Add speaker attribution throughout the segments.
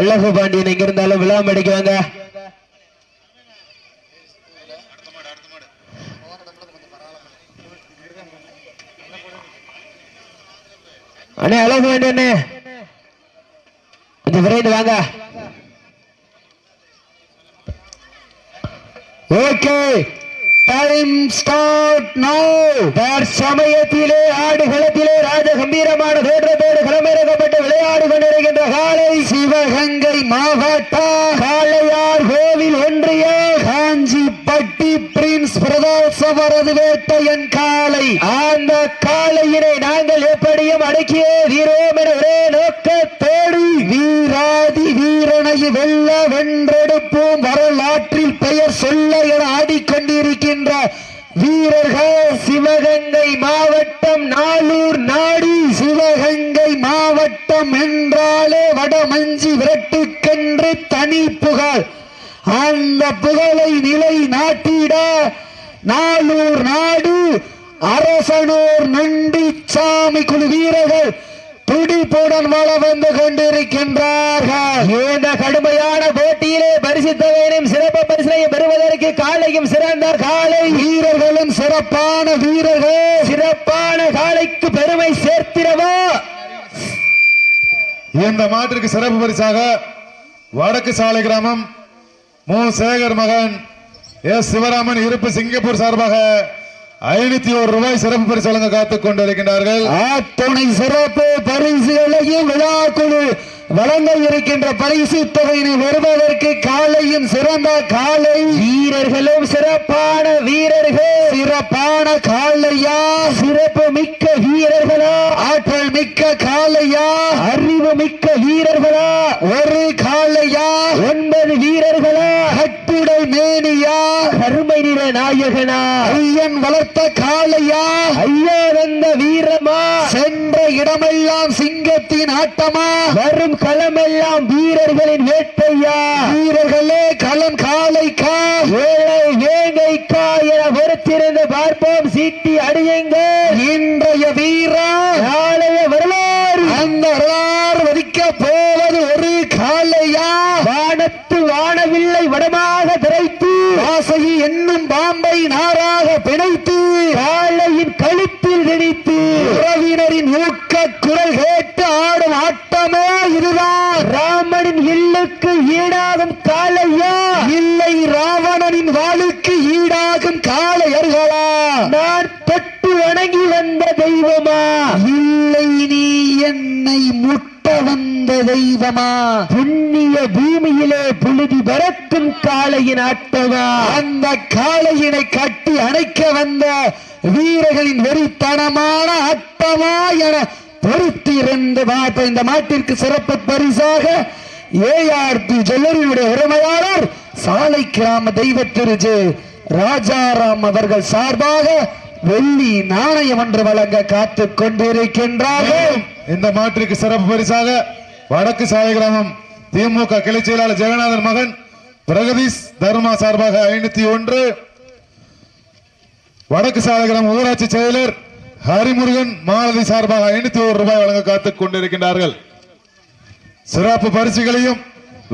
Speaker 1: அழகு பாண்டியன் எங்க இருந்தாலும் விழாம அடிக்குவாங்க. அண்ணே அழகு பாண்டியண்ணே கொஞ்சம் விரைந்து வாங்க. டைம் ஸ்டார்ட் நோ தற்சமயத்திலே ஆடுகளத்திலே ராஜ கம்பீரமான தோற்றத்தோடு களமிறக்கப்பட்டு விளையாடு கொண்டிருக்கின்ற காலை சிவகங்கை மாவட்ட. காளையார் கோவில் ஒன்றிய காஞ்சிப்பட்டி பிரின்ஸ் பிரதோஷ் அவரது வேட்டையன் காலை. அந்த காலையினை நாங்கள் எப்படியும் அடக்கியே தீரோம் என ஒரே நோக்கத்தோடு வீராதி வீரனை வெல்ல வென்றெடுப்போம் வரலாற்றில் பெயர் சொல்ல என ஆடிக்கொண்டிருக்கின்ற வீரர்கள் சிவகங்கை மாவட்டம் நாளூர் நாடு சிவகங்கை மாவட்டம் என்றாலே வடமஞ்சி விரட்டுக்கென்று தனி புகழ். அந்த புகழை நிலை நாட்டிட நாளூர் நாடு அரசனூர் நொண்டிச்சாமி குழு வீரர்கள். துடிப்புடன் வள வந்து கொண்டிருக்கின்றார்கள். இந்த கடுமையான போட்டியிலே பரிசுத்தவனும் சிறப்பு பரிசனை பெறுவதற்கு காலையும் சிறந்த காலை. வீரர்களும் சிறப்பான வீரர்கள். சிறப்பான காலைக்கு பெருமை சேர்த்திடவா?
Speaker 2: இந்த மாட்டிற்கு சிறப்பு பரிசாக வடக்கு சாலை கிராமம் மு. சேகர் மகன் எஸ். சிவராமன் இருப்பு சிங்கப்பூர் சார்பாக ஐநூத்தி ஒரு ரூபாய் சிறப்பு பரிசு வழங்க காத்துக் கொண்டிருக்கின்றார்கள்.
Speaker 1: அத்துணை சிறப்பு பரிசுகளையும் விழாக்குழு வழங்க இருக்கின்ற பரிசு தொகையினை வருவதற்கு காலையும் சிறந்த காலை. வீரர்களும் சிறப்பான வீரர்கள். சிறப்பான காலையா? சிறப்பு மிக்க வீரர்களா? ஆற்றல் மிக்க காலையா? அறிவு மிக்க வீரர்களா ஒரு காலையா ஒன்பது வீரர்களா கட்டுடை மேனியா கருமை நிற நாயகனா? ஐயன் வளர்த்த காளையா? ஐயா வந்த வீரமா? சென்ற இடமெல்லாம் சிங்கத்தின் ஆட்டமா? வரும் களமெல்லாம் வீரர்களின் வேட்டையா? வீரர்களே களம் காளைக்கா? வேலை வேங்கைக்கா என பொறுத்திருந்து பார்ப்போம். சீட்டி அடியுங்கள் இன்றைய வீரா நாளைய வரலாறு அந்த வரலாறு வதிக்க போவது ஒரு காளையா வானத்து வானவில்லை வடமாக திரைத்து ஆசையை என்னும் பாம்பை நாராக பிணைத்து காளையின் கழுத்தில் திணித்து உறவினரின் ஊக்க குரல் கேட்டு ஆடும் ஆட்டமே இதுதான் ராமனின் இல்லுக்கு ஈடாகும் காளையா? இல்லை ராவணனின் வாளுக்கு ஈடாகும் காளையர்களா நான் தொட்டு வணங்கி வந்த தெய்வமா? இல்லை நீ என்னை முட்ட வந்த தெய்வமா? புண்ணிய பூமியிலே புழுதி பறக்கும் காளையின் ஆட்டவா? அந்த காளையினை கட்டி அணைக்க வந்த வீரர்களின் வெறித்தனமான ஆட்டமா என பொறுத்திருந்து பார்த்த இந்த மாட்டிற்கு சிறப்பு பரிசாக ஏஆர்பி ஜுவல்லரியுடைய உரிமையாளர் சாலை கிராம தெய்வ திருஜு ராஜாராம் அவர்கள் சார்பாக வெள்ளி நாணயம் ஒன்று வழங்க காத்துக் கொண்டிருக்கின்றார்கள்.
Speaker 2: இந்த மாட்டிற்கு சிறப்பு பரிசாக வடக்கு சாலை கிராமம் திமுக கிளை செயலாளர் ஜெகநாதன் மகன் பிரகதீஷ் தர்மா சார்பாக ஐநூத்தி ஒன்று. வடக்கு சாலை கிராமம் ஊராட்சி செயலர் ஹரிமுருகன் மாலதி சார்பாக ஐநூத்தி ஒரு ரூபாய் வழங்க காத்துக் கொண்டிருக்கின்றார்கள். சிறப்பு பரிசுகளையும்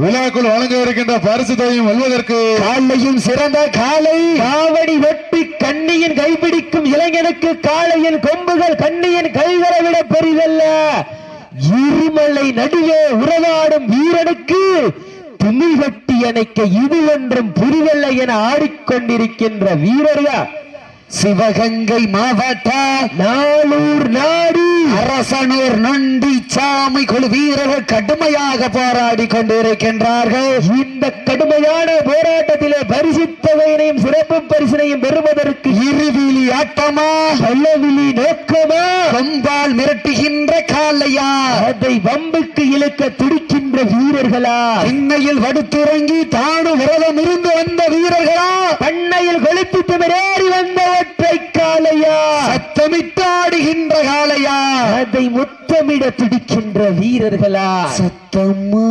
Speaker 2: விழாக்குள் வழங்க இருக்கின்ற பரிசு தொகையும் வெல்வதற்கு
Speaker 1: காலையும் சிறந்த காலை. காவடி வெட்டி கண்ணியின் கைப்பிடிக்கும் இளைஞனுக்கு காளையின் கொம்புகள் கண்ணியின் கைகளை விட பெரிதல்ல. இருமலை நடுவே உறவாடும் வீரனுக்கு திமிழ்கட்டி அணைக்க இது என்றும் புரிதல்ல என ஆடிக்கொண்டிருக்கின்ற வீரர்கள் சிவகங்கை மாவட்ட நாளூர் நாடு. அரசனூர் நொண்டி சாமி குழு வீரர்கள் கடுமையாக போராடி கொண்டிருக்கின்றார்கள். இந்த கடுமையான போராட்டத்திலே பரிசுத்தவையினையும் சிறப்பு பரிசினையும் பெறுவதற்கு இருவிழி ஆட்டமா? பல்லவிழி நோக்கமா? கொம்பால் மிரட்டுகின்ற காலையா அதை வம்புக்கு இழுக்க துடிக்கின்ற வீரர்களா? இன்னையில் வடுத்துறங்கி தானு விரதம் இருந்து வந்த வீரர்களா? பண்ணையில் கொளுத்து திமிரேறி வந்த ஒற்றை காலையா சத்தமிட்டாடுகின்ற காலையா? அதை முத்தமிட துடிக்கின்ற வீரர்களா? சத்தமா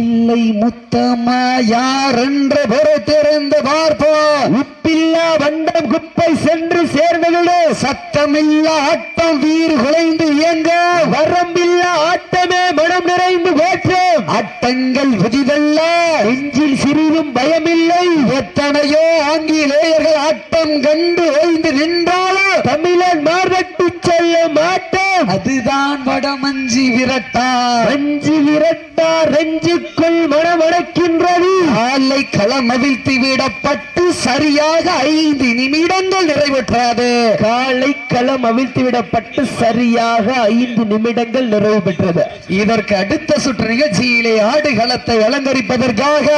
Speaker 1: இல்லை முத்தமா? யார் என்று பொறுத்திருந்து பார்ப்போம் உப்பி
Speaker 3: வரம்பில்லா வண்டம் குப்பை சென்று சேர்ந்துவிடு. சத்தமில்லா ஆட்டம் வீர் குலைந்து இயங்க. வரம்பில்லா ஆட்டமே மனம் நிறைந்து போற்றும் ஆட்டங்கள் புதிதல்ல. நெஞ்சில் சிறிதும் பயமில்லை. எத்தனையோ ஆங்கிலேயர்கள் ஆட்டம் கண்டு ஓய்ந்து நின்றாலும் தமிழன் மார்பட்டு செல்லும் ஆட்டம் அதுதான் வடமஞ்சி விரட்டா. மஞ்சி விரட்டா ரெஞ்சுக்குள் மனமடக்கின்றது. ஆலை களம் அவிழ்த்து விடப்பட்டு சரியாக ஐந்து நிமிடங்கள் நிறைவேற்றாது. காலை களம் அவிழ்த்து விடப்பட்டு சரியாக ஐந்து நிமிடங்கள் நிறைவு பெற்றது. இதற்கு அடுத்த சுற்று நிகழ்ச்சியிலே ஆடுகளத்தை அலங்கரிப்பதற்காக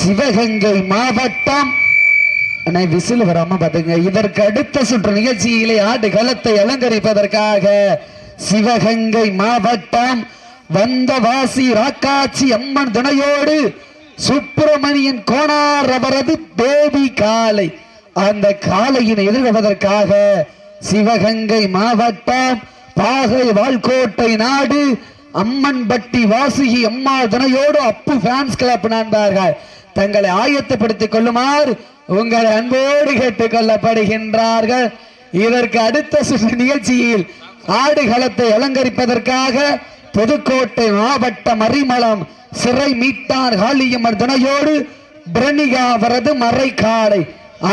Speaker 3: சிவகங்கை மாவட்டம் அண்ணா விசில் வராம பாத்துங்க இதற்கு அடுத்த சுற்று நிகழ்ச்சியிலே ஆடுகளத்தை அலங்கரிப்பதற்காக சிவகங்கை மாவட்டம் வந்தவாசி ராக்காட்சி அம்மன் துணையோடு சுப்பிரமணியன் கோனார் அவரது தேவி காலை. அந்த காலையினை எதிர்கொள்வதற்காக சிவகங்கை மாவட்டம் பாகை வால்கோட்டை நாடு அம்மன்பட்டி வாசுகி அம்மா துணையோடு அப்பு ஃபேன்ஸ் கிளப் நண்பார்கள் தங்களை ஆயத்தப்படுத்திக் கொள்ளுமாறு உங்களை அன்போடு கேட்டுக் கொள்ளப்படுகின்றார்கள். இதற்கு அடுத்த சுற்று நிகழ்ச்சியில் ஆடுகளத்தை அலங்கரிப்பதற்காக புதுக்கோட்டை மாவட்டம் அரிமளம் சிறை மீட்டார் காளியம்மர் துணையோடு பிரணிகா அவரது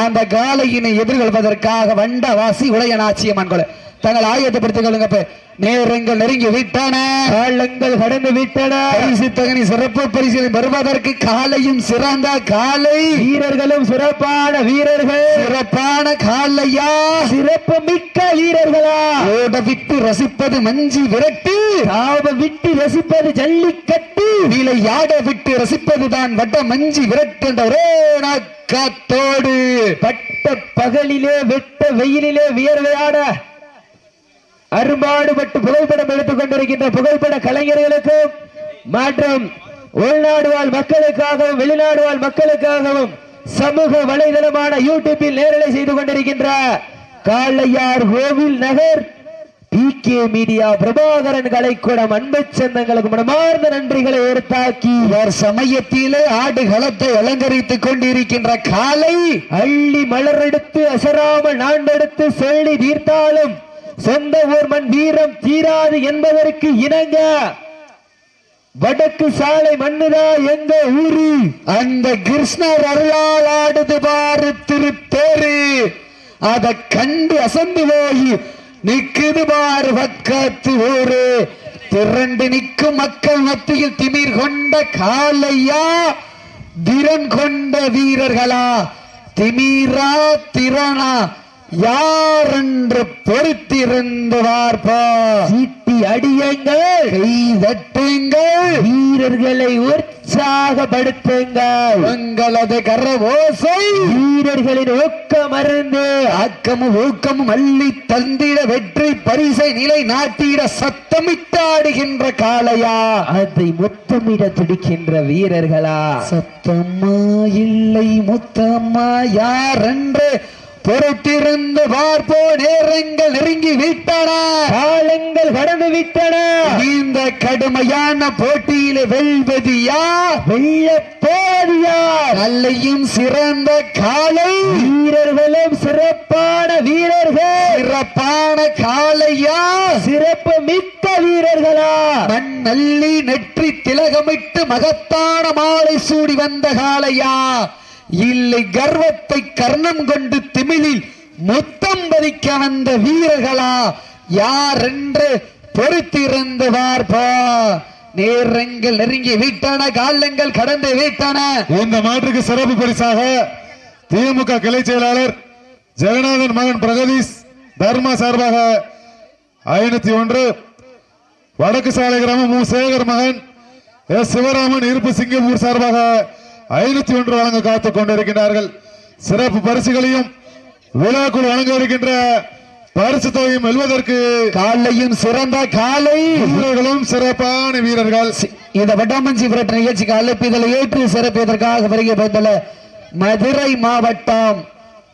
Speaker 3: அந்த காலையினை எதிர்கொள்வதற்காக வண்டவாசி உலயநாச்சியம்மன் கொலை தங்கள் ஆயத்தப்படுத்திக் கொள்ளுங்க. நேரங்கள் நெருங்கி விட்டன. காலங்கள் கடந்து விட்டன. பரிசு தகனி சிறப்பு பரிசு பெறுவதற்கு காலையும் சிறந்த காலை. வீரர்களும் சிறப்பான வீரர்கள். சிறப்பான காலையா? சிறப்பு மிக்க வீரர்களா? ஓட விட்டு ரசிப்பது மஞ்சி விரட்டு. தாவ விட்டு ரசிப்பது ஜல்லிக்கட்டு. விளையாட விட்டு ரசிப்பதுதான் வட்ட மஞ்சி விரட்டு என்ற ஒரே நாக்காத்தோடு. பட்ட பகலிலே வெட்ட வெயிலிலே வியர்வையாட அரும்பாடுபட்டு புகைப்படம் எடுத்துக் கொண்டிருக்கின்ற புகைப்பட கலைஞர்களுக்கும் மற்றும் உள்நாடு வாழ் மக்களுக்காகவும் வெளிநாடு வாழ் மக்களுக்காகவும் சமூக வலைதளமான யூடியூப்பில் நேரலை செய்து கொண்டிருக்கின்ற காளையார் கோவில் நகர் கே மீடியா பிரபாகரன் கலைக்கூடம் அன்பு சொந்தங்களுக்கு மனமார்ந்த நன்றிகளை ஏற்பாக்கி சமயத்திலே ஆடுகளத்தை அலங்கரித்துக் கொண்டிருக்கின்ற காலை அள்ளி மலரெடுத்து அசராமல் நாண்டெடுத்து சொல்லி தீர்த்தாலும் சொந்த ஊர் மண் வீரம் தீராது என்பதற்கு இணங்க வடக்கு சாலை மண்ணுதா எந்த ஊரு? அந்த கிருஷ்ணர் அருளால் ஆடுது பாரு திருத்தேரு. அதை கண்டு அசந்து போய் நிக்குது பாரு பக்கத்து ஊரு. திரண்டு நிற்கும் மக்கள் மத்தியில் திமிர் கொண்ட காலையா? திறன் கொண்ட வீரர்களா? திமிரா திறனா? யார் என்று பொறுத்திருந்து பார்ப்பா சீட்டி அடியுங்கள். கை தட்டுங்கள். வீரர்களை உற்சாகப்படுத்துங்கள். உங்களது கரவோசை. வீரர்களின் ஊக்கம் அருந்து. ஆக்கமும் ஊக்கமும் அள்ளி தந்திட வெற்றி பரிசை நிலை நாட்டிட சத்தமிட்டாடுகின்ற காளையா. அதை முத்தமிட துடிக்கின்ற வீரர்களா? சத்தம்மா இல்லை முத்தம்மா யார் என்று பொறுத்திருந்து பார்ப்போ நேரங்கள் நெருங்கி விட்டன. காலங்கள் கடந்து விட்டன. இந்த கடுமையான போட்டியில வெல்வது யார் வெல்ல நல்லையும் சிறந்த காலை. வீரர்களும் சிறப்பான வீரர்கள். சிறப்பான காளையா சிறப்பு மிக்க வீரர்களா? மண்ணள்ளி நெற்றி திலகமிட்டு மகத்தான மாலை சூடி வந்த காளையா இல்லை கர்வத்தை கர்ணம் கொண்டு திமிழில் முத்தம் பதிக்க வந்த வீரர்களா? யார் என்று பொறுத்திருந்து பார்ப்பா நேரங்கள் நெருங்கி விட்டன காலங்கள் கடந்து விட்டன.
Speaker 2: இந்த மாற்றுக்கு சிறப்பு பரிசாக திமுக கிளை செயலாளர் ஜெகநாதன் மகன் பிரகதீஷ் தர்மா சார்பாக ஐநூத்தி ஒன்று வடக்கு சாலை கிராமம் மு. சேகர் மகன் எஸ். சிவராமன் இருப்பு சிங்கப்பூர் சார்பாக ஐநூத்தி ஒன்று வழங்க காத்துக் கொண்டிருக்கிறார்கள் சிறப்பு பரிசுகளையும் விழாக்குள் வழங்க இருக்கின்ற பரிசு தொகையும் வெல்வதற்கு
Speaker 3: காலையும் சிறந்த காலை.
Speaker 2: வீரர்களும் சிறப்பான வீரர்கள்.
Speaker 3: இந்த வட்டாமஞ்சி விரட்டு நிகழ்ச்சிக்கு அழைப்பிதழை ஏற்று சிறப்பியதற்காக வருகை வந்துள்ள மதுரை மாவட்டம்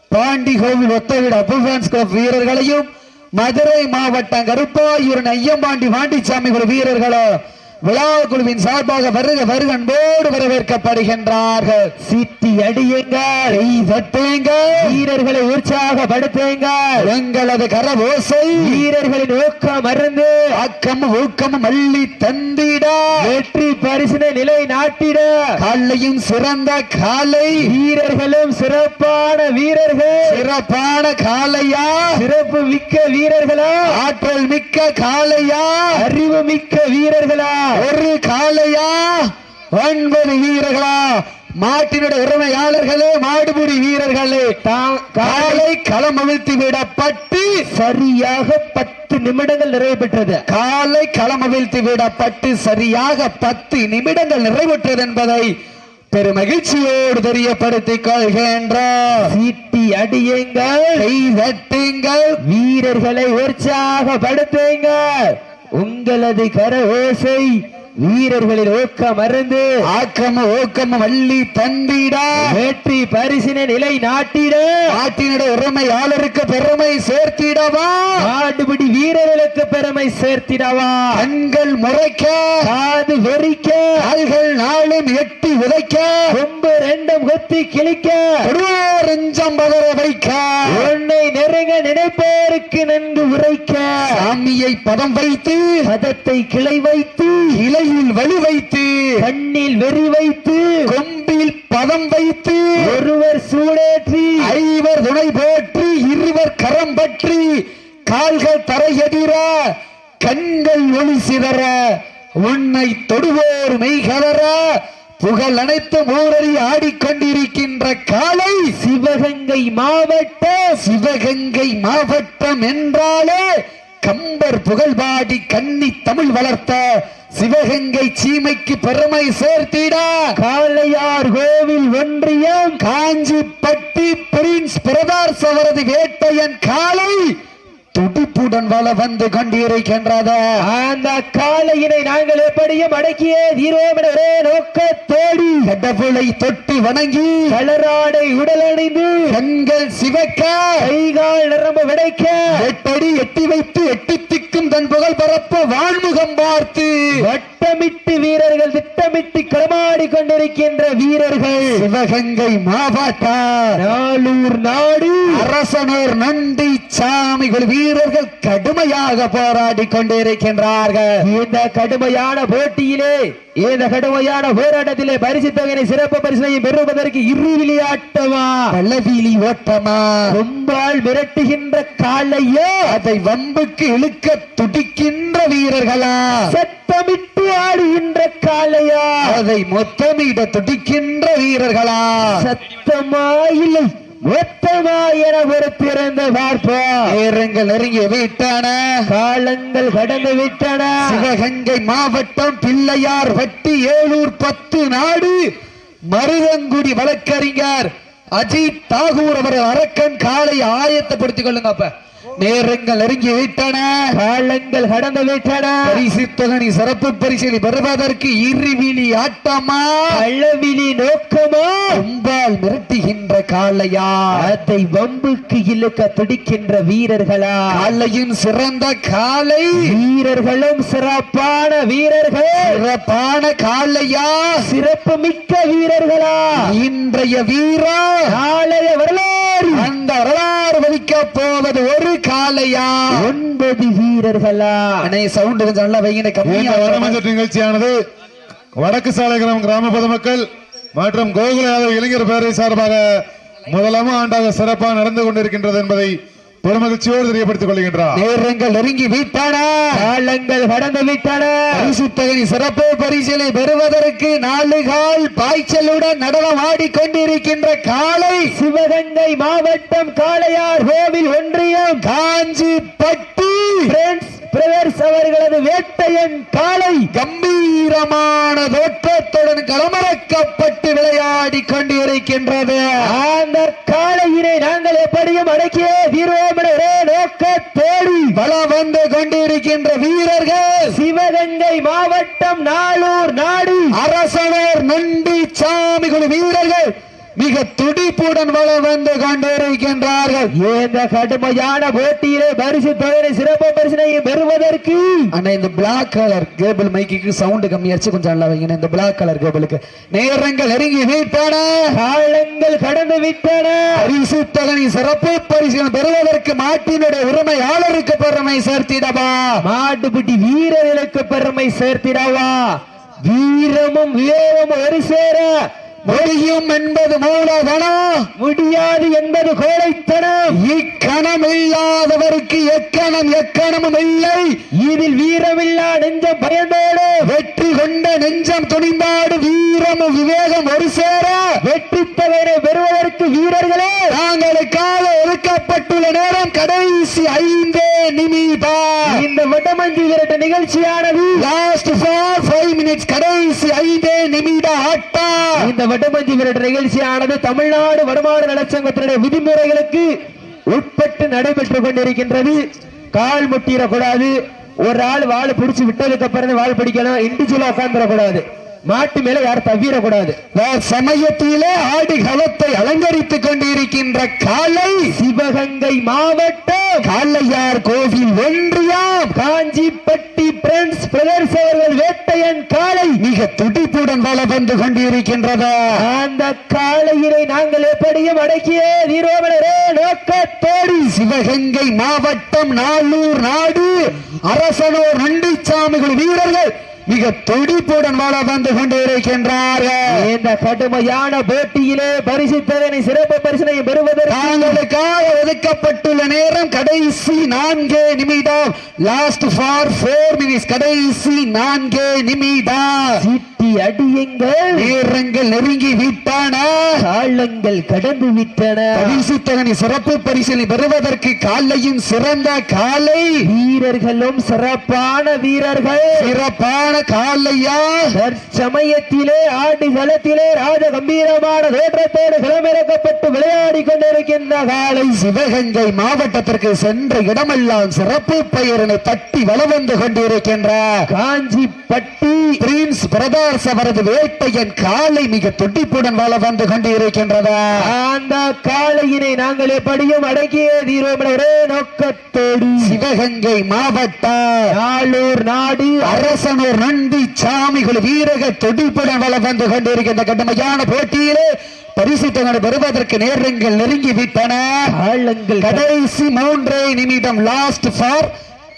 Speaker 3: பாண்டி கோவில் ஒத்தவிட அபுல்பான்ஸ் கிளப் வீரர்களையும் மதுரை மாவட்டம் கருப்பாயூரன் ஐயம்பாண்டி வாண்டிச்சாமி குழு வீரர்களும் விழா குழுவின் சார்பாக வருக வருக அன்போடு வரவேற்கப்படுகின்றார்கள்.
Speaker 1: சித்தி அடியுங்கள்
Speaker 3: கை தட்டுங்கள்
Speaker 1: வீரர்களை உற்சாகப்படுத்துங்கள்.
Speaker 3: எங்களது கரவோசை
Speaker 1: வீரர்களின் ஊக்கம் மருந்து
Speaker 3: ஆக்கம் ஊக்கம் மல்லி தந்திடா.
Speaker 1: வெற்றி பரிசினை நிலை நாட்டிட.
Speaker 3: காலையும் சிறந்த காலை.
Speaker 1: வீரர்களும் சிறப்பான வீரர்கள்.
Speaker 3: சிறப்பான காலையா.
Speaker 1: சிறப்பு மிக்க வீரர்களா.
Speaker 3: ஆற்றல் மிக்க காலையா.
Speaker 1: அறிவு மிக்க வீரர்களா.
Speaker 3: ஒரு காலையா ஒன்பது வீரர்களா? மாட்டினுடைய உரிமையாளர்களே மாடுபிடி வீரர்களே.
Speaker 1: காலை
Speaker 3: களம் அவிழ்த்து விடப்பட்டு
Speaker 1: சரியாக பத்து நிமிடங்கள் நிறைவு பெற்றது
Speaker 3: காலை களம் அவிழ்த்து விடப்பட்டு சரியாக பத்து நிமிடங்கள் நிறைவுற்றது என்பதை பெருமகிழ்ச்சியோடு தெரியப்படுத்திக் கொள்கின்றோம்.
Speaker 1: சீட்டி அடியுங்கள்.
Speaker 3: கை தட்டுங்கள்.
Speaker 1: வீரர்களை உற்சாகப்படுத்துங்கள். உங்களது கர ஓசை வீரர்களின் ஊக்கம் மருந்து
Speaker 3: ஆக்கம ஊக்கம வள்ளி தந்திடா.
Speaker 1: வெற்றி பரிசினை நிலை நாட்டிட.
Speaker 3: நாட்டினுடைய உரிமையாளருக்கு பெருமை சேர்த்திடவா.
Speaker 1: ஆடுபிடி வீரர்களுக்கு பெருமை சேர்த்திடவா.
Speaker 3: கண்கள் முறைக்க.
Speaker 1: காது வெறிக்க.
Speaker 3: கால்கள் நாளும் எட்டி உதைக்க.
Speaker 1: கொம்பு ரெண்டும் கொத்தி கிழிக்க.
Speaker 3: கொடுவாரஞ்சம் பதற வைக்க.
Speaker 1: உன்னை நெருங்க நினைப்போருக்கு நன்கு உரைக்க.
Speaker 3: சாமியை பதம் வைத்து
Speaker 1: பதத்தை கிளை வைத்து
Speaker 3: இலையில் வழி வைத்து
Speaker 1: கண்ணில் வெறி வைத்து
Speaker 3: கொம்பில் பதம் வைத்து
Speaker 1: ஒருவர் சூடேற்றி
Speaker 3: ஐவர் துணை போற்றி இருவர் கரம் பற்றி கால்கள் தரையெதிர கண்கள் ஒளி சிதற உன்னை தொடுவோர் மெய் கலர புகழ் அனைத்து ஊரறி ஆடிக்கொண்டிருக்கின்ற காலை
Speaker 1: சிவகங்கை மாவட்ட
Speaker 3: சிவகங்கை மாவட்டம் என்றாலே கம்பர் புகழ்பாடி கன்னி தமிழ் வளர்த்த சிவகங்கை சீமைக்கு பெருமை சேர்த்திடா.
Speaker 1: காளையார் கோவில் ஒன்றியம்
Speaker 3: காஞ்சிப்பட்டி பிரின்ஸ் பிரதார் சவரது வேட்டையன் காலை துடிப்புடன் வள வந்து கொண்டிருக்கின்றது
Speaker 1: அந்த காளையினை நாங்கள் எப்படியும் அடக்கிய தீரோம் என ஒரே நோக்கத்தோடு
Speaker 3: கடவுளை தொட்டு வணங்கி
Speaker 1: கலராடை உடலணிந்து
Speaker 3: கண்கள் சிவக்க
Speaker 1: கைகால் நிரம்ப விடைக்க
Speaker 3: எட்டடி எட்டி வைத்து எட்டி திக்கும் தன் புகழ் பரப்ப வான்முகம் பார்த்து
Speaker 1: வட்டமிட்டு வீரர்கள் திட்டமிட்டு களமாடி கொண்டிருக்கின்ற வீரர்கள்.
Speaker 3: சிவகங்கை மாவட்ட
Speaker 1: நாளூர் நாடு.
Speaker 3: அரசனூர் நன்றி சாமிகள் வீரர்கள் கடுமையாக போராடி கொண்டிருக்கின்றார்கள்.
Speaker 1: இந்த கடுமையான போட்டியிலே இந்த கடுமையான போராட்டத்திலே பரிசு தொகையை சிறப்பு பரிசனை பெறுவதற்கு இரு விளையாட்டமா?
Speaker 3: பல்லவீலி ஓட்டமா?
Speaker 1: கொம்பால் விரட்டுகின்ற காளையோ?
Speaker 3: அதை வம்புக்கு இழுக்க துடிக்கின்ற வீரர்களா?
Speaker 1: சத்தமிட்டு ஆடுகின்ற காலையா
Speaker 3: அதை மொத்தமிட துடிக்கின்ற வீரர்களா?
Speaker 1: சத்தமா இல்லை. மொத்தமா என பொறுத்திருந்த பார்ப்போம்?
Speaker 3: நேரங்கள் நெருங்கி விட்டன.
Speaker 1: காலங்கள் கடந்து விட்டன.
Speaker 3: சிவகங்கை மாவட்டம் பிள்ளையார் வட்டி ஏழூர் பத்து நாடு. மருதங்குடி வழக்கறிஞர் அஜித் தாகூர் அவர் அரக்கன் காலை ஆயத்தப்படுத்திக் கொள்ளுங்க அப்ப. நேரங்கள் நெருங்கி விட்டன.
Speaker 1: காலங்கள் கடந்து விட்டன.
Speaker 3: பரிசு தொகை சிறப்பு பரிசிலை பெறுவதற்கு இருவிழி ஆட்டமா?
Speaker 1: கள்ளவிழி நோக்கமா?
Speaker 3: கும்பால் மிரட்டுகின்ற காளையா?
Speaker 1: அதை வம்புக்கு இழுக்க துடிக்கின்ற வீரர்களா?
Speaker 3: காளையின் சிறந்த காளை?
Speaker 1: வீரர்களும் சிறப்பான வீரர்கள்.
Speaker 3: சிறப்பான காளையா?
Speaker 1: சிறப்பு மிக்க வீரர்களா?
Speaker 3: இன்றைய வீரா
Speaker 1: நாளைய வரலாறு.
Speaker 3: அந்த வரலாறு வதிக்க போவது ஒரு காளையா
Speaker 1: ஒன்பது வீரர்களா?
Speaker 3: சவுண்ட் கொஞ்சம் நல்லா வைங்க கம்மியா
Speaker 2: நிகழ்ச்சியானது வடக்கு சாலை கிராமம் கிராம பொதுமக்கள் மற்றும் கோகுல யாதவ் இளைஞர் பேரவை சார்பாக முதலாம் ஆண்டாக சிறப்பாக நடந்து கொண்டிருக்கின்றது என்பதை பெருமகிழ்ச்சியோடு தெரியப்படுத்திக் கொள்கின்றார்.
Speaker 3: நேரங்கள் நெருங்கி விட்டன.
Speaker 1: காலங்கள் கடந்து விட்டன.
Speaker 3: பரிசு சிறப்பு பரிசீலை பெறுவதற்கு நாலு கால் பாய்ச்சலுடன் நடனம் ஆடிக்கொண்டிருக்கின்ற காளை
Speaker 1: சிவகங்கை மாவட்டம் காளையார் கோவில் ஒன்றியம்
Speaker 3: காஞ்சி பட்டி
Speaker 1: பிரதர்ஸ் அவர்களது வேட்டையன் காளை
Speaker 3: கம்பீரமான தோற்றத்துடன் களமிறக்கப்பட்டு விளையாடி கொண்டிருக்கின்றது.
Speaker 1: அந்த படியும் எப்படியும் அடக்கிய தீர்வோம் என ஒரே நோக்கத்தோடு
Speaker 3: பலம் வந்து கொண்டிருக்கின்ற வீரர்கள்.
Speaker 1: சிவகங்கை மாவட்டம் நாளூர் நாடு.
Speaker 3: அரசனர் நண்டி சாமிகள் வீரர்கள். மிக துடிப்புடன் வள வந்து கொண்டிருக்கின்றார்கள்.
Speaker 1: இந்த கடுமையான போட்டியிலே பரிசு தொகையை சிறப்பு பரிசினையை பெறுவதற்கு
Speaker 3: ஆனா இந்த பிளாக் கலர் கேபிள் மைக்கு சவுண்ட் கம்மியாச்சு கொஞ்சம் நல்லா வைங்க. இந்த பிளாக் கலர் கேபிளுக்கு நேரங்கள் நெருங்கி வீட்டான
Speaker 1: காலங்கள் கடந்து விட்டன.
Speaker 3: பரிசு தொகை சிறப்பு பரிசுகள் பெறுவதற்கு மாட்டினுடைய உரிமையாளருக்கு பெருமை சேர்த்திடவா?
Speaker 1: மாட்டுப்பிட்டி வீரர்களுக்கு பெருமை சேர்த்திடவா? வீரமும் வீரமும் ஒரு சேர
Speaker 3: முடியும் என்பது மூலதனம்
Speaker 1: முடியாது என்பது கோழைத்தனம்
Speaker 3: இக்கணம் இல்லாதவருக்கு எக்கணம் எக்கணமும் இல்லை.
Speaker 1: இதில் வீரமில்லா நெஞ்சம் பயந்தோடு
Speaker 3: வெற்றி கொண்ட நெஞ்சம் துணிந்தாடு வீரமும் விவேகம் ஒரு சேர.
Speaker 1: வெற்றி தொகையை பெறுவதற்கு வீரர்களே.
Speaker 3: தாங்களுக்காக ஒதுக்கப்பட்டுள்ள நேரம் கடைசி ஐந்தே நிமிடம்
Speaker 1: இந்த வடமஞ்சி விரட்ட நிகழ்ச்சியானது
Speaker 3: லாஸ்ட் ஃபார் ஃபைவ் மினிட்ஸ் கடைசி ஐந்தே நிமிட ஆட்டம்
Speaker 1: இந்த வடமஞ்சி விரட்ட நிகழ்ச்சியானது தமிழ்நாடு வருமான நலச்சங்கத்தினுடைய விதிமுறைகளுக்கு உட்பட்டு நடைபெற்றுக் கொண்டிருக்கின்றது. கால் முட்டிடக்கூடாது. ஒரு ஆள் வாள் பிடிச்சு விட்டதுக்கு அப்புறம் வாள் பிடிக்கணும். இண்டிவிஜுவலா உட்காந்துடக்கூடாது மாட்டு மேல யாரும் தவிரக்கூடாது.
Speaker 3: சமயத்திலே ஆடி களத்தை அலங்கரித்துக் கொண்டிருக்கின்ற காலை
Speaker 1: சிவகங்கை மாவட்டம்.
Speaker 3: காளையார் கோவில் ஒன்றியம்.
Speaker 1: காஞ்சிப்பட்டி பிரெண்ட்ஸ் பிரதர்ஸ் அவர்கள் வேட்டையன் காளை.
Speaker 3: மிக துடிப்புடன் வள வந்து கொண்டிருக்கின்றது?
Speaker 1: அந்த காளையினை நாங்கள் எப்படியும் அடக்கிய தீரோமனரே நோக்கத்தோடு.
Speaker 3: சிவகங்கை மாவட்டம் நாளூர் நாடு. அரசனூர் நண்டிச்சாமிகள் வீரர்கள் மிக துடிப்புடன் வள வந்து கொண்டிருக்கின்றார்கள்.
Speaker 1: இந்த கடுமையான போட்டியிலே பரிசுத்ததனை சிறப்பு பரிசனை பெறுவதற்கு
Speaker 3: தாங்களுக்காக ஒதுக்கப்பட்டுள்ள நேரம் கடைசி நான்கே நிமிடம். லாஸ்ட் ஃபார் ஃபோர் மினிட்ஸ் கடைசி நான்கே நிமிடம்.
Speaker 1: சீட்டி அடியுங்கள்.
Speaker 3: நேரங்கள் நெருங்கி விட்டான.
Speaker 1: காலங்கள் கடந்து விட்டன.
Speaker 3: பரிசு சிறப்பு பரிசினை பெறுவதற்கு காலையும் சிறந்த காலை.
Speaker 1: வீரர்களும் சிறப்பான வீரர்கள்.
Speaker 3: சிறப்பான காலையா?
Speaker 1: தற்சமயத்திலே ஆடு களத்திலே ராஜ கம்பீரமான தோற்றத்தோடு களமிறக்கப்பட்டு விளையாடி கொண்டிருக்கின்ற காலை.
Speaker 3: சிவகங்கை மாவட்டத்திற்கு சென்ற இடமெல்லாம் சிறப்பு பெயரினை தட்டி வள வந்து கொண்டிருக்கின்ற
Speaker 1: காஞ்சிப்பட்டி.
Speaker 3: பிரின்ஸ் பிரதாஸ் அவரது வேட்டையன் காலை மிக துடிப்புடன் வள வந்து கொண்டிருக்கின்றது.
Speaker 1: அந்த காளையினை நாங்கள் எப்படியும் அடக்கிய ஒரே நோக்கத்தோடு.
Speaker 3: சிவகங்கை மாவட்டம்
Speaker 1: நாளூர் நாடு.
Speaker 3: அரசனூர் நந்தி சாமிகள் வீரக துடிப்புடன் வள வந்து கொண்டிருக்கின்ற கடுமையான போட்டியிலே பரிசு தொகை பெறுவதற்கு நேரங்கள் நெருங்கி விட்டன கடைசி மூன்றே நிமிடம் லாஸ்ட் ஃபார்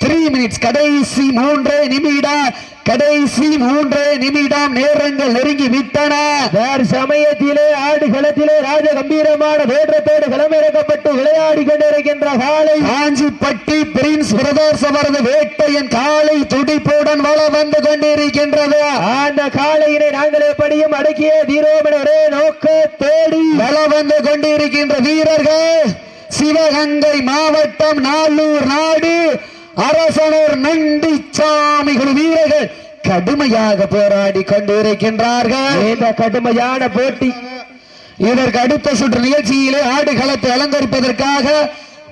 Speaker 3: த்ரீ மினிட்ஸ் கடைசி மூன்றே நிமிடம். கடைசி மூன்றே நிமிடம் நேரங்கள் நெருங்கி விட்டன.
Speaker 1: வேறு சமயத்திலே ஆடு களத்திலே ராஜ கம்பீரமான தோற்றத்தோடு களமிறக்கப்பட்டு விளையாடி கொண்டிருக்கின்ற காலை
Speaker 3: காஞ்சிப்பட்டி பிரின்ஸ் பிரதர்ஸ் அவரது வேட்டையன் காலை துடிப்புடன் வள வந்து கொண்டிருக்கின்றது.
Speaker 1: அந்த காளையினை நாங்கள் எப்படியும் அடக்கிய தீரோமன் ஒரே நோக்கத்தோடு
Speaker 3: வள வந்து கொண்டிருக்கின்ற வீரர்கள் சிவகங்கை மாவட்டம் நாளூர் நாடு. அரசனூர் நண்டி சாமிகள் வீரர்கள் கடுமையாக போராடி கொண்டிருக்கின்றார்கள்.
Speaker 1: இந்த கடுமையான போட்டி.
Speaker 3: இதற்கு அடுத்த சுற்று நிகழ்ச்சியிலே ஆடுகளத்தை அலங்கரிப்பதற்காக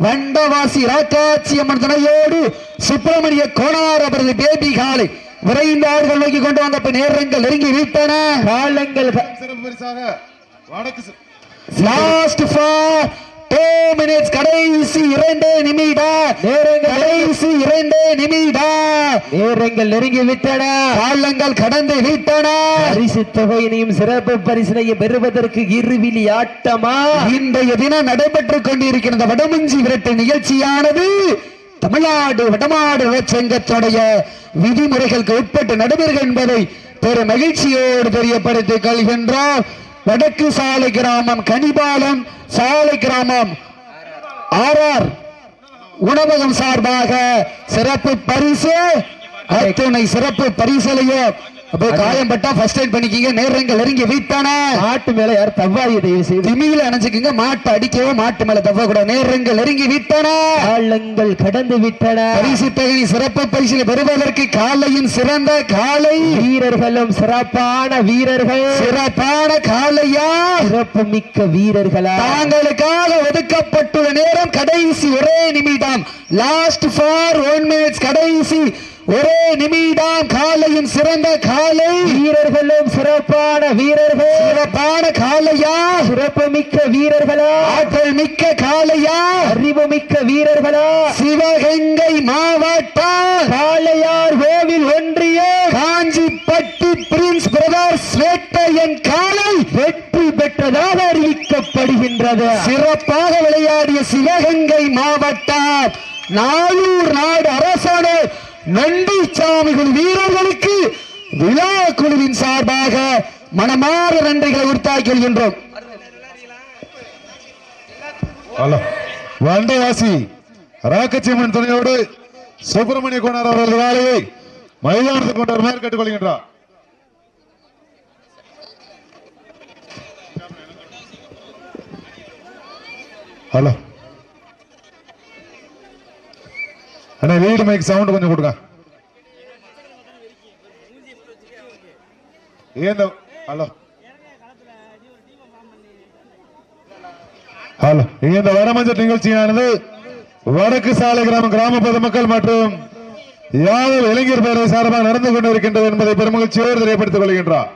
Speaker 3: வண்டவாசி ராக்காட்சி அம்மன் துணையோடு சுப்பிரமணிய கோணார் அவரது பேபி காலை விரைந்து ஆடுகள் நோக்கி கொண்டு வந்த நேரங்கள் நெருங்கி விட்டன.
Speaker 1: காலங்கள்
Speaker 2: வடக்கு
Speaker 3: லாஸ்ட் ஃபார் டூ மினிட்ஸ் கடைசி இரண்டு நிமிடம்.
Speaker 1: நேரங்கள்
Speaker 3: கடைசி இரண்டு நிமிடம்.
Speaker 1: நேரங்கள் நெருங்கி விட்டன.
Speaker 3: காலங்கள் கடந்து விட்டன.
Speaker 1: பரிசு தொகையினையும் சிறப்பு பரிசினையும் பெறுவதற்கு இருவிழி ஆட்டமா?
Speaker 3: இன்றைய தினம் நடைபெற்றுக் கொண்டிருக்கின்ற வடமஞ்சி விரட்டு நிகழ்ச்சியானது தமிழ்நாடு வடமாடு சங்கத்துடைய விதிமுறைகளுக்கு உட்பட்டு நடைபெறுக என்பதை பெரும் மகிழ்ச்சியோடு தெரியப்படுத்திக் கொள்கின்றோம். வடக்கு சாலை கிராமம் கனிபாலம் சாலை கிராமம். ஆர்ஆர் உணவகம் சார்பாக சிறப்பு பரிசு அத்துணை சிறப்பு பரிசலையும் அப்படியே காயம்பட்டா ஃபர்ஸ்ட் எய்ட் பண்ணிக்கிங்க நேரங்கள் நெருங்கி விட்டன.
Speaker 1: ஆட்டு மேல யார் தவ்வாதி தயவு செய்து
Speaker 3: திமியில அணைச்சுக்குங்க மாட்டை அடிக்கவோ மாட்டு மேல தவ கூட நேரங்கள் நெருங்கி விட்டன.
Speaker 1: காலங்கள் கடந்து விட்டன.
Speaker 3: பரிசு தொகை சிறப்பு பரிசில் பெறுவதற்கு காலையின் சிறந்த காலை.
Speaker 1: வீரர்களும் சிறப்பான வீரர்கள்.
Speaker 3: சிறப்பான காலையா?
Speaker 1: சிறப்பு மிக்க வீரர்களா?
Speaker 3: தாங்களுக்காக ஒதுக்கப்பட்டுள்ள நேரம் கடைசி ஒரே நிமிடம். லாஸ்ட் ஃபார் ஒன் மினிட்ஸ் கடைசி ஒரே நிமிடம் காலையின் சிறந்த காலை.
Speaker 1: வீரர்களும் சிறப்பான வீரர்கள்.
Speaker 3: சிறப்பான காலையா?
Speaker 1: சிறப்பு மிக்க வீரர்களா?
Speaker 3: ஆற்றல் மிக்க காலையா?
Speaker 1: அறிவு மிக்க வீரர்களா?
Speaker 3: சிவகங்கை மாவட்டம்
Speaker 1: காளையார் கோவில் ஒன்றிய
Speaker 3: காஞ்சிப்பட்டி பிரின்ஸ் பிரதர்ஸ் வேட்டையன் காலை
Speaker 1: வெற்றி பெற்றதாக அறிவிக்கப்படுகின்றது.
Speaker 3: சிறப்பாக விளையாடிய சிவகங்கை மாவட்டம். நாளூர் நாடு அரசாணை நன்றி சாமிகள் வீரர்களுக்கு விழா குழுவின் சார்பாக மனமாற நன்றிகளை உறுத்தாக்கி கொள்கின்றோம்.
Speaker 2: ஹலோ. வண்டவாசி ராக்கச்சியம்மன் துணையோடு சுப்பிரமணிய கோனார் அவர்கள் காலையை மைதானத்துக்கு கொண்டு வருமாறு கேட்டுக்கொள்கின்றார். ஹலோ. அண்ணா வீடு மைக் சவுண்ட் கொஞ்சம் கொடுங்க ஏந்த ஹலோ. ஹலோ. இந்த வடமஞ்சள் நிகழ்ச்சியானது வடக்கு சாலை கிராம கிராம பொதுமக்கள் மற்றும் யாதவ் இளைஞர் பேரவை சார்பாக நடந்து கொண்டிருக்கின்றது என்பதை பெருமகிழ்ச்சியோடு தெரியப்படுத்திக் கொள்கின்றார்